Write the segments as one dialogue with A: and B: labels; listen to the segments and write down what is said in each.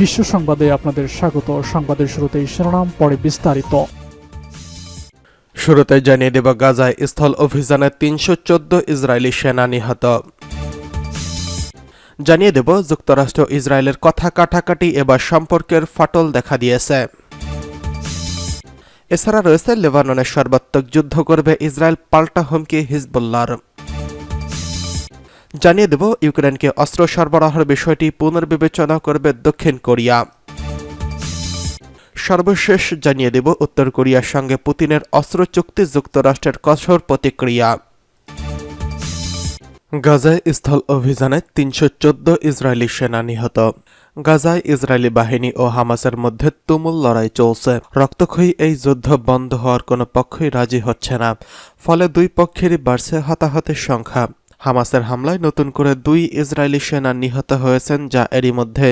A: বিশ্ব সংবাদে আপনাদের স্বাগত। সংবাদের শুরুতেই শিরোনাম, পরে বিস্তারিত।
B: শুরুতে জানিয়ে দেব, গাজায় স্থল অভিযানে তিনশো চোদ্দ ইসরায়েলি সেনা নিহত। জানিয়ে দেব, যুক্তরাষ্ট্র ইসরায়েলের কথা কাটাকাটি এবার সম্পর্কের ফাটল দেখা দিয়েছে। এছাড়া রয়েছে লেবাননের সর্বাত্মক যুদ্ধ করবে ইসরায়েল, পাল্টা হুমকি হিজবুল্লাহর। জানিয়ে দেব, ইউক্রেনকে অস্ত্র সরবরাহের বিষয়টি পুনর্বিবেচনা করবে দক্ষিণ কোরিয়া। সর্বশেষ জানিয়ে দেব, উত্তর কোরিয়ার সঙ্গে পুতিনের অস্ত্র চুক্তি যুক্তরাষ্ট্রের কঠোর প্রতিক্রিয়া। গাজায় স্থল অভিযানে তিনশো চোদ্দ ইসরায়েলি সেনা নিহত। গাজায় ইসরায়েলি বাহিনী ও হামাসের মধ্যে তুমুল লড়াই চলছে। রক্তক্ষয়ী এই যুদ্ধ বন্ধ হওয়ার কোনো পক্ষই রাজি হচ্ছে না। ফলে দুই পক্ষেরই বাড়ছে হতাহতের সংখ্যা। হামাসের হামলায় নতুন করে দুই ইসরায়েলি সেনা নিহত হয়েছেন, যা এরই মধ্যে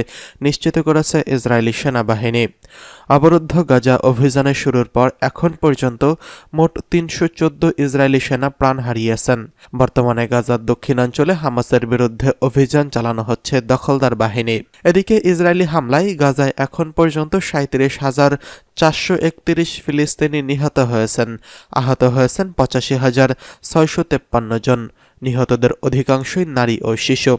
B: নিশ্চিত করেছে ইসরায়েলি সেনাবাহিনী। অবরুদ্ধ গাজা অভিযানের শুরুর পর এখন পর্যন্ত মোট তিনশো চোদ্দ ইসরায়েলি সেনা প্রাণ হারিয়েছেন। বর্তমানে গাজার দক্ষিণাঞ্চলে হামাসের বিরুদ্ধে অভিযান চালানো হচ্ছে দখলদার বাহিনী। এদিকে ইসরায়েলি হামলায় গাজায় এখন পর্যন্ত সাঁত্রিশ হাজার চারশো একত্রিশ ফিলিস্তিনি নিহত হয়েছেন। আহত হয়েছেন পঁচাশি হাজার ছয়শো তেপ্পান্ন জন। নিহতদের অধিকাংশই নারী ও শিশু।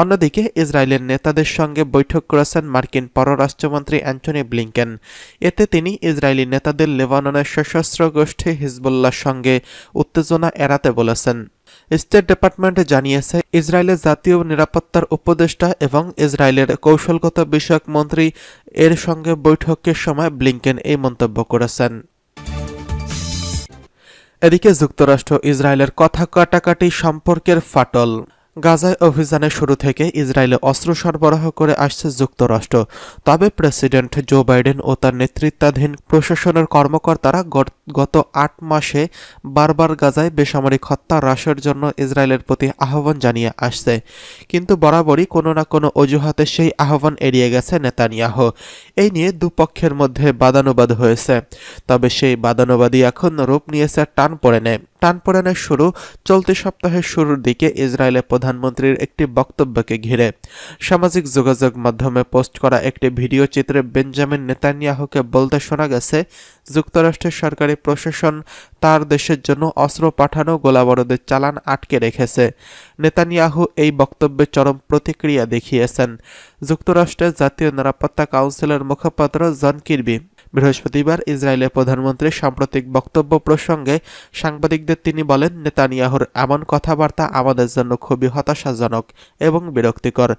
B: অন্যদিকে ইসরায়েলের নেতাদের সঙ্গে বৈঠক করেছেন মার্কিন পররাষ্ট্রমন্ত্রী অ্যান্টনি ব্লিংকেন। এতে তিনি ইসরায়েলি নেতাদের লেবাননের সশস্ত্র গোষ্ঠী হিজবুল্লাহর সঙ্গে উত্তেজনা এড়াতে বলেছেন। স্টেট ডিপার্টমেন্ট জানিয়েছে, ইসরায়েলের জাতীয় নিরাপত্তার উপদেষ্টা এবং ইসরায়েলের কৌশলগত বিষয়ক মন্ত্রী এর সঙ্গে বৈঠকের সময় ব্লিংকেন এই মন্তব্য করেছেন। এদিকে যুক্তরাষ্ট্র ইসরায়েলের কথা কাটাকাটি সম্পর্কের ফাটল। গাজায় অভিযানের শুরু থেকে ইসরায়েলে অস্ত্র সরবরাহ করে আসছে যুক্তরাষ্ট্র। তবে প্রেসিডেন্ট জো বাইডেন ও তার নেতৃত্বাধীন প্রশাসনের কর্মকর্তারা গত আট মাসে বারবার গাজায় বেসামরিক হত্যা হ্রাসের জন্য ইসরায়েলের প্রতি আহ্বান জানিয়ে আসছে। কিন্তু বরাবরই কোনো না কোনো অজুহাতে সেই আহ্বান এড়িয়ে গেছে নেতানিয়াহ। এই নিয়ে দুপক্ষের মধ্যে বাদানুবাদ হয়েছে। তবে সেই বাদানুবাদী এখন রূপ নিয়েছে টান পড়ে নেয়। টানপোড়েনের শুরু চলতি সপ্তাহের শুরুর দিকে ইসরায়েলের প্রধানমন্ত্রীর একটি বক্তব্যকে ঘিরে। সামাজিক যোগাযোগ মাধ্যমে পোস্ট করা একটি ভিডিও চিত্রে বেঞ্জামিন নেতানিয়াহুকে বলতে শোনা গেছে, যুক্তরাষ্ট্রের সরকারি প্রশাসন তার দেশের জন্য অস্ত্র পাঠানো গোলাবারুদের চালান আটকে রেখেছে। নেতানিয়াহু এই বক্তব্যে চরম প্রতিক্রিয়া দেখিয়েছেন। যুক্তরাষ্ট্রের জাতীয় নিরাপত্তা কাউন্সিলের মুখপাত্র জন কিরবি বৃহস্পতিবার ইসরায়েলের প্রধানমন্ত্রীর সাম্প্রতিক বক্তব্য প্রসঙ্গে সাংবাদিকদের তিনি বলেন, নেতানিয়াহুর এমন কথাবার্তা আমাদের জন্য খুবই হতাশাজনক এবং বিরক্তিকর।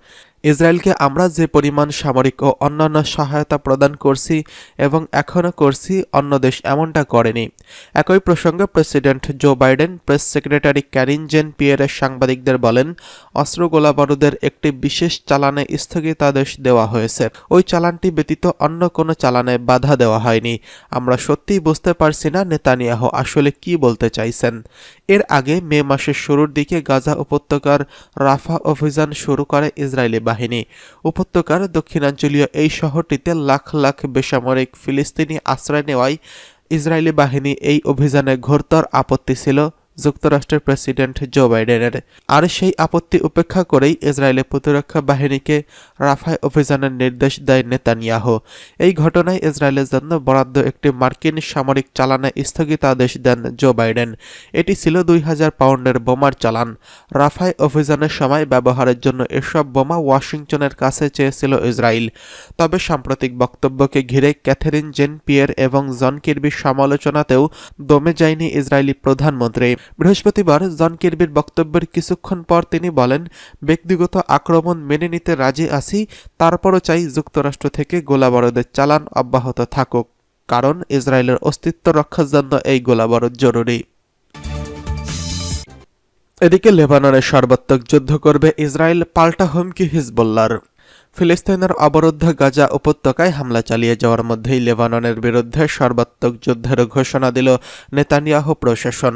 B: ইসরায়েলকে আমরা যে পরিমাণ সামরিক ও অন্যান্য সহায়তা প্রদান করছি এবং এখনও করছি, অন্য দেশ এমনটা করেনি। একই প্রসঙ্গে president Joe Biden, press secretary Karine Jean পিয়ারের সাংবাদিকদের বলেন, অস্ত্র গোলাবারুদের একটি বিশেষ চালানে স্থগিতাদেশ দেওয়া হয়েছে। ওই চালানটি ব্যতীত অন্য কোনো চালানে বাধা দেওয়া হয়নি। আমরা সত্যিই বুঝতে পারছি না নেতানিয়াহ আসলে কি বলতে চাইছেন। এর আগে মে মাসের শুরুর দিকে গাজা উপত্যকার রাফা অভিযান শুরু করে ইসরায়েলি বাহিনী। উপত্যকার দক্ষিণাঞ্চলীয় এই শহরটিতে লাখ লাখ বেসামরিক ফিলিস্তিনি আশ্রয় নেওয়ায় ইসরায়েলি বাহিনী এই অভিযানে ঘোরতর আপত্তি ছিল। যুক্তরাষ্ট্রের প্রেসিডেন্ট জো বাইডেনের। আর সেই আপত্তি উপেক্ষা করেই ইসরায়েলের প্রতিরক্ষা বাহিনীকে রাফায় অভিযানের নির্দেশ দেয় নেতানিয়াহ। এই ঘটনায় ইসরায়েলের জন্য বরাদ্দ একটি মার্কিন সামরিক চালানে স্থগিতাদেশ দেন জো বাইডেন। এটি ছিল দুই হাজার পাউন্ডের বোমার চালান। রাফায় অভিযানের সময় ব্যবহারের জন্য এসব বোমা ওয়াশিংটনের কাছে চেয়েছিল ইসরায়েল। তবে সাম্প্রতিক বক্তব্যকে ঘিরে ক্যাথেরিন জেন পিয়ের এবং জন কিরবির সমালোচনাতেও দমে যায়নি ইসরায়েলি প্রধানমন্ত্রী। বৃহস্পতিবার জন কিরবির বক্তব্যের কিছুক্ষণ পর তিনি বলেন, ব্যক্তিগত আক্রমণ মেনে নিতে রাজি আছি, তারপরও চাই যুক্তরাষ্ট্র থেকে গোলাবারুদের চালান অব্যাহত থাকুক, কারণ ইসরায়েলের অস্তিত্ব রক্ষার জন্য এই গোলাবারুদ জরুরি। এদিকে লেবাননের সর্বাত্মক যুদ্ধ করবে ইসরায়েল, পাল্টা হুমকি হিজবুল্লার ফিলিস্তিনের অবরুদ্ধ গাজা উপত্যকায় হামলা চালিয়ে যাওয়ার মধ্যেই লেবাননের বিরুদ্ধে সর্বাত্মক যুদ্ধের ঘোষণা দিল নেতানিয়াহু প্রশাসন।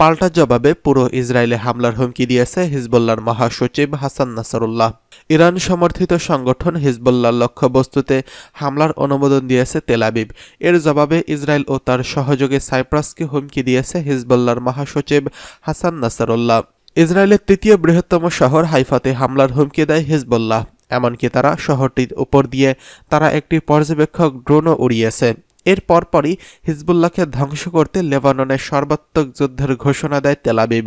B: পাল্টা জবাবে পুরো ইসরায়েলে হামলার হুমকি দিয়েছে হিজবুল্লার মহাসচিব হাসান নাসরুল্লাহ। ইরান সমর্থিত সংগঠন হিজবুল্লার লক্ষ্যবস্তুতে হামলার অনুমোদন দিয়েছে তেলাবিব এর জবাবে ইসরায়েল ও তার সহযোগী সাইপ্রাসকে হুমকি দিয়েছে হিজবুল্লার মহাসচিব হাসান নাসরুল্লাহ। ইসরায়েলের তৃতীয় বৃহত্তম শহর হাইফাতে হামলার হুমকি দেয় হিজবুল্লাহ। এমনকি তারা শহরটির উপর দিয়ে তারা একটি পর্যবেক্ষক ড্রোনও উড়িয়েছে। এর পরপরই হিজবুল্লাহকে ধ্বংস করতে লেবাননের সর্বাত্মক যুদ্ধের ঘোষণা দেয় তেলাবিব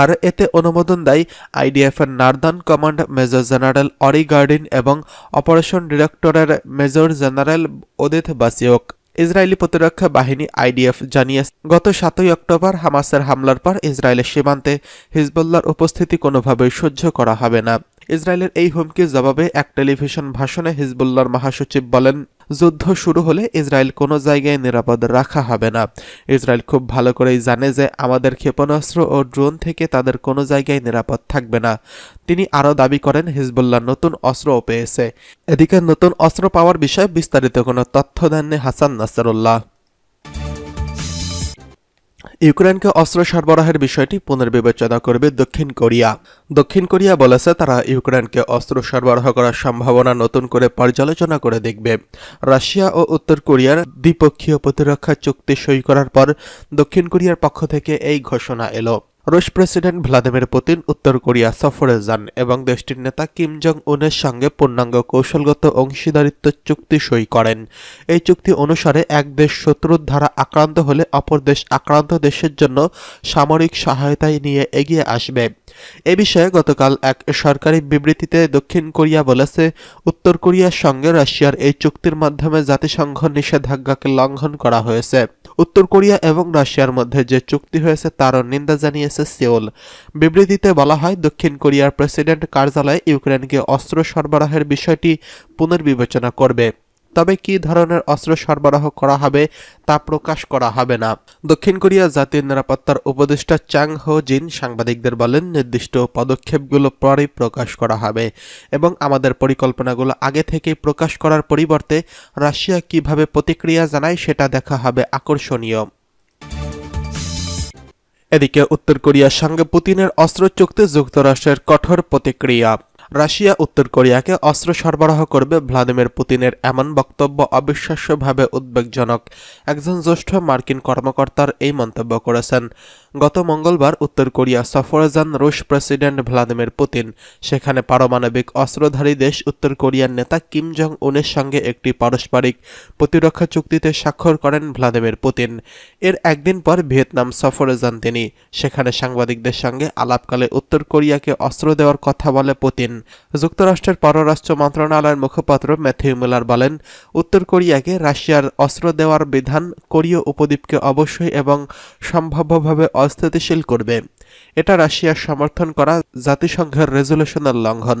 B: আর এতে অনুমোদন দেয় আইডিএফের northern command major general Ori Gordin এবং অপারেশন ডিরেক্টরের মেজর জেনারেল ওদিত বাসিওক। ইসরায়েলি প্রতিরক্ষা বাহিনী আইডিএফ জানিয়েছে গত সাতই অক্টোবর হামাসের হামলার পর ইসরায়েলের সীমান্তে হিজবুল্লাহর উপস্থিতি কোনোভাবেই সহ্য করা হবে না। ইসরায়েলের এই হুমকির জবাবে এক টেলিভিশন ভাষণে হিজবুল্লাহর মহাসচিব বলেন, যুদ্ধ শুরু হলে ইসরায়েল কোনো জায়গায় নিরাপদ রাখা হবে না। ইসরায়েল খুব ভালো করেই জানে যে আমাদের ক্ষেপণাস্ত্র ও ড্রোন থেকে তাদের কোনো জায়গায় নিরাপদ থাকবে না। তিনি আরও দাবি করেন, হিজবুল্লাহ নতুন অস্ত্রও পেয়েছে। এদিকে নতুন অস্ত্র পাওয়ার বিষয়ে বিস্তারিত কোনো তথ্য দেননি হাসান নাসরুল্লাহ। ইউক্রেনকে অস্ত্র সরবরাহের বিষয়টি পুনর্বিবেচনা করবে দক্ষিণ কোরিয়া। দক্ষিণ কোরিয়া বলেছে, তারা ইউক্রেনকে অস্ত্র সরবরাহ করার সম্ভাবনা নতুন করে পর্যালোচনা করে দেখবে। রাশিয়া ও উত্তর কোরিয়ার দ্বিপক্ষীয় প্রতিরক্ষা চুক্তি সই করার পর দক্ষিণ কোরিয়ার পক্ষ থেকে এই ঘোষণা এলো। রুশ প্রেসিডেন্ট ভ্লাদিমির পুতিন উত্তর কোরিয়া সফরে যান এবং দেশটির নেতা কিম জং উনের সঙ্গে পূর্ণাঙ্গ কৌশলগত অংশীদারিত্ব চুক্তি সই করেন। এই চুক্তি অনুসারে এক দেশ শত্রুর ধারা আক্রান্ত হলে অপর দেশ আক্রান্ত দেশের জন্য সামরিক সহায়তায় নিয়ে এগিয়ে আসবে। এ বিষয়ে গতকাল এক সরকারি বিবৃতিতে দক্ষিণ কোরিয়া বলেছে, উত্তর কোরিয়ার সঙ্গে রাশিয়ার এই চুক্তির মাধ্যমে জাতিসংঘ নিষেধাজ্ঞাকে লঙ্ঘন করা হয়েছে। উত্তর কোরিয়া এবং রাশিয়ার মধ্যে যে চুক্তি হয়েছে তারও নিন্দা জানিয়েছে সেওল বিবৃতিতে বলা হয়, দক্ষিণ কোরিয়ার প্রেসিডেন্ট কার্যালয় ইউক্রেনকে অস্ত্র সরবরাহের বিষয়টি পুনর্বিবেচনা করবে। তবে কী ধরনের অস্ত্র সরবরাহ করা হবে তা প্রকাশ করা হবে না। দক্ষিণ কোরিয়া জাতীয় নিরাপত্তার উপদেষ্টা চ্যাং হো জিন সাংবাদিকদের বলেন, নির্দিষ্ট পদক্ষেপগুলো পরেই প্রকাশ করা হবে এবং আমাদের পরিকল্পনাগুলো আগে থেকেই প্রকাশ করার পরিবর্তে রাশিয়া কীভাবে প্রতিক্রিয়া জানায় সেটা দেখা হবে আকর্ষণীয়। এদিকে উত্তর কোরিয়ার সঙ্গে পুতিনের অস্ত্র চুক্তি যুক্তরাষ্ট্রের কঠোর প্রতিক্রিয়া। রাশিয়া, উত্তর কোরিয়াকে অস্ত্র সরবরাহ করবে ভ্লাদিমির পুতিনের এমন বক্তব্য অবিশ্বাস্যভাবে উদ্বেগজনক। একজন জ্যেষ্ঠ মার্কিন কর্মকর্তার এই মন্তব্য করেছেন, গত মঙ্গলবার উত্তর কোরিয়া সফরে যান রুশ প্রেসিডেন্ট ভ্লাদিমির পুতিন, সেখানে পারমাণবিক অস্ত্রধারী দেশ উত্তর কোরিয়ার নেতা কিম জং উনের সঙ্গে একটি পারস্পরিক প্রতিরক্ষা চুক্তিতে স্বাক্ষর করেন ভ্লাদিমির পুতিন। এর একদিন পর ভিয়েতনাম সফরে যান তিনি। সেখানে সাংবাদিকদের সঙ্গে আলাপকালে উত্তর কোরিয়াকে অস্ত্র দেওয়ার কথা বলে পুতিন। যুক্তরাষ্ট্রের পররাষ্ট্র মন্ত্রণালয়ের মুখপাত্র ম্যাথিউ মিলার বলেন, উত্তর কোরিয়াকে রাশিয়ার অস্ত্র দেওয়ার বিধান কোরীয় উপদ্বীপকে অবশ্যই এবং সম্ভাব্যভাবে অস্থিতিশীল করবে। এটা রাশিয়ার সমর্থন করা জাতিসংঘের রেজলিউশনের লঙ্ঘন।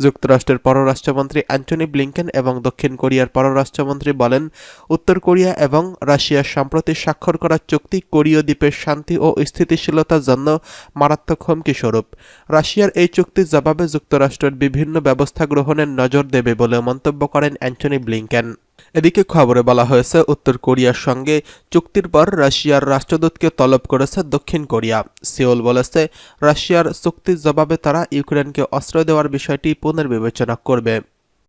B: যুক্তরাষ্ট্রের পররাষ্ট্রমন্ত্রী অ্যান্টনি ব্লিংকেন এবং দক্ষিণ কোরিয়ার পররাষ্ট্রমন্ত্রী বলেন, উত্তর কোরিয়া এবং রাশিয়ার সম্প্রতি স্বাক্ষর করা চুক্তি কোরীয় দ্বীপের শান্তি ও স্থিতিশীলতার জন্য মারাত্মক হুমকি স্বরূপ রাশিয়ার এই চুক্তির জবাবে যুক্তরাষ্ট্রের বিভিন্ন ব্যবস্থা গ্রহণের নজর দেবে বলে মন্তব্য করেন অ্যান্টনি ব্লিংকেন। এদিকে খবরে বলা হয়েছে, উত্তর কোরিয়ার সঙ্গে চুক্তির পর রাশিয়ার রাষ্ট্রদূতকে তলব করেছে দক্ষিণ কোরিয়া। সিওল বলেছে, রাশিয়ার চুক্তির জবাবে তারা ইউক্রেনকে অস্ত্র দেওয়ার বিষয়টি পুনর্বিবেচনা করবে।